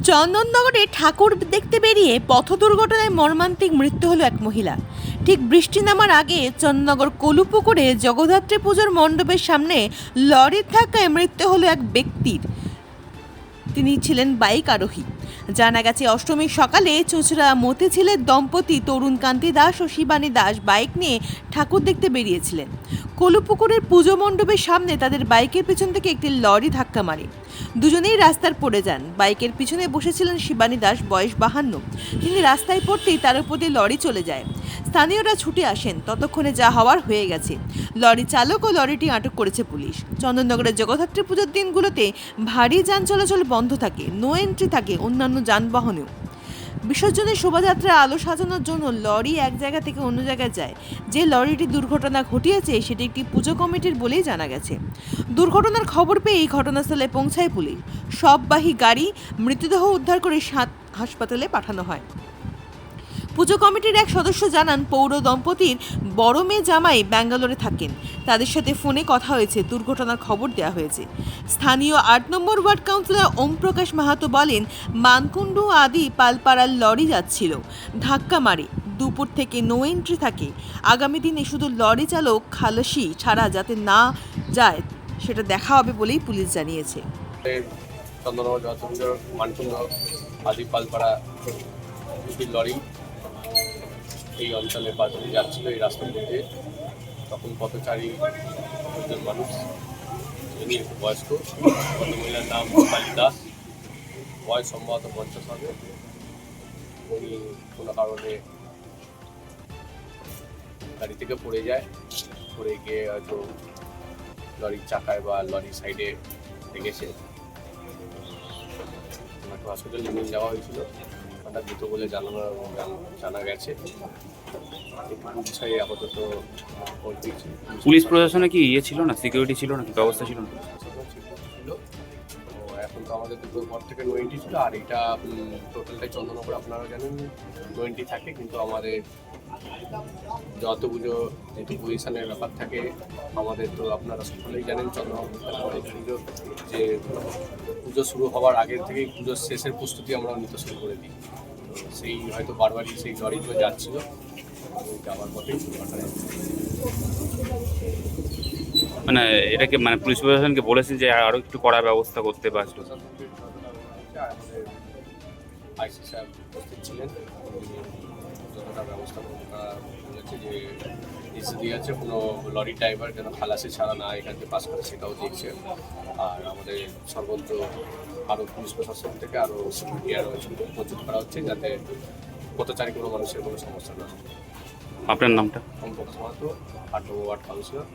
চন্দননগরে ঠাকুর দেখতে বেরিয়ে পথ দুর্ঘটনায় মর্মান্তিক মৃত্যু হলো এক মহিলা। ঠিক বৃষ্টি নামার আগে চন্দননগর কলুপুকুরে জগদ্ধাত্রী পুজোর মণ্ডপের সামনে লরির ধাক্কায় মৃত্যু হলো এক ব্যক্তির। তিনি ছিলেন বাইক আরোহী। জানা গেছে, অষ্টমীর সকালে চুচড়া মতিঝিলের দম্পতি তরুণ কান্তি দাস ও শিবানী দাস বাইক নিয়ে ঠাকুর দেখতে বেরিয়েছিলেন। কলুপুকুরের পুজো মণ্ডপের সামনে তাদের বাইকের পেছন থেকে একটি লরি ধাক্কা মারে। দুজনেই রাস্তার পড়ে যান। বাইকের পিছনে বসেছিলেন শিবানী দাস, বয়স বাহান্ন। তিনি রাস্তায় পড়তেই তার উপর দিয়ে লরি চলে যায়। স্থানীয়রা ছুটে আসেন। ততক্ষণে যা হওয়ার হয়ে গেছে। লরি চালক ও লরিটি আটক করেছে পুলিশ। চন্দননগরের জগদ্ধাত্রী পুজোর দিনগুলোতে ভারী যান চলাচল বন্ধ থাকে। নো এন্ট্রি থাকে অন্যান্য যানবাহনেও। বিসর্জনের শোভাযাত্রা আলো সাজানোর জন্য লরি এক জায়গা থেকে অন্য জায়গায় যায়। যে লরিটি দুর্ঘটনা ঘটিয়েছে, সেটি একটি পুজো কমিটির বলেই জানা গেছে। দুর্ঘটনার খবর পেয়ে এই ঘটনাস্থলে পৌঁছায় পুলিশ। সববাহী গাড়ি মৃতদেহ উদ্ধার করে সাত হাসপাতালে পাঠানো হয়। পুজো কমিটির এক সদস্য জানান, পৌর দম্পতির বড় মেয়ে জামাই ব্যাঙ্গালোরে থাকেন। তাদের সাথে ফোনে কথা হয়েছে, দুর্ঘটনার খবর দেওয়া হয়েছে। স্থানীয় আট নম্বর ওয়ার্ড কাউন্সিলর ওম প্রকাশ মাহাতো বলেন, মানকুণ্ডু আদি পালপাড়ার লরি যাচ্ছিল, ধাক্কা মারে, দুপুর থেকে নো এন্ট্রি থাকে। আগামী দিনে শুধু লরি চালক খালাসি ছাড়া যাতে না যায়, সেটা দেখা হবে বলেই পুলিশ জানিয়েছে। চন্দননগর যতপুজোর মানকুণ্ড আদি পালপাড়া লরি। এই অঞ্চলে পাশ যাচ্ছিল এই মধ্যে, তখন পথচারী একজন মানুষ, যিনি বয়স্ক ভদ্রমহিলার নাম কালী দাস, বয়স সম্ভবত পঞ্চাশ হবে। উনি কোনো কারণে গাড়ি থেকে পড়ে যায়। পড়ে গিয়ে হয়তো লরির চাকায় বা লরির সাইডে লেগেছে। ওনাকে হসপিটালে নিয়ে যাওয়া হয়েছিল। ওটা দ্রুত বলে জানানো জান- গেছে। আপাতত পুলিশ প্রশাসনে কি ইয়ে ছিল না? সিকিউরিটি ছিল না? কি ব্যবস্থা ছিল না? আমাদের দুটোর পর থেকে নোয়েন্টি ছিল, আর এটা টোটালটাই চন্দননগর আপনারা জানেন নোয়েন্টি থাকে, কিন্তু আমাদের যত পুজো যেহেতু পজিশনের ব্যাপার থাকে, আমাদের তো আপনারা সকলেই জানেন চন্দ্রনগর পুজো, যে পুজো শুরু হওয়ার আগের থেকেই পুজোর শেষের প্রস্তুতি আমরা নিতে শুরু করে দিই। সেই হয়তো বারবারই সেই লরিগুলো যাচ্ছিল যাওয়ার পথেই মানে এটাকে মানে পুলিশ প্রশাসনকে বলেছেন যে আরও একটু কড়া ব্যবস্থা করতে আমাদের আইসি স্যার উপস্থিত ছিলেন। যতটা ব্যবস্থা বলেছে যে এসডি আছে কোনো লরি ড্রাইভার যেন খালাসি ছাড়া না এখান থেকে পাস করে সেটাও দেখছে। আর আমাদের সর্বত্র আরও পুলিশ প্রশাসন থেকে আরও সিকিউরিটি আরও মজুত করা হচ্ছে যাতে পথচারী কোনো মানুষের কোনো সমস্যা না আপনার নামটা? কম প্রকাশ মাহাতো আট নম্বর ওয়ার্ড কাউন্সিলর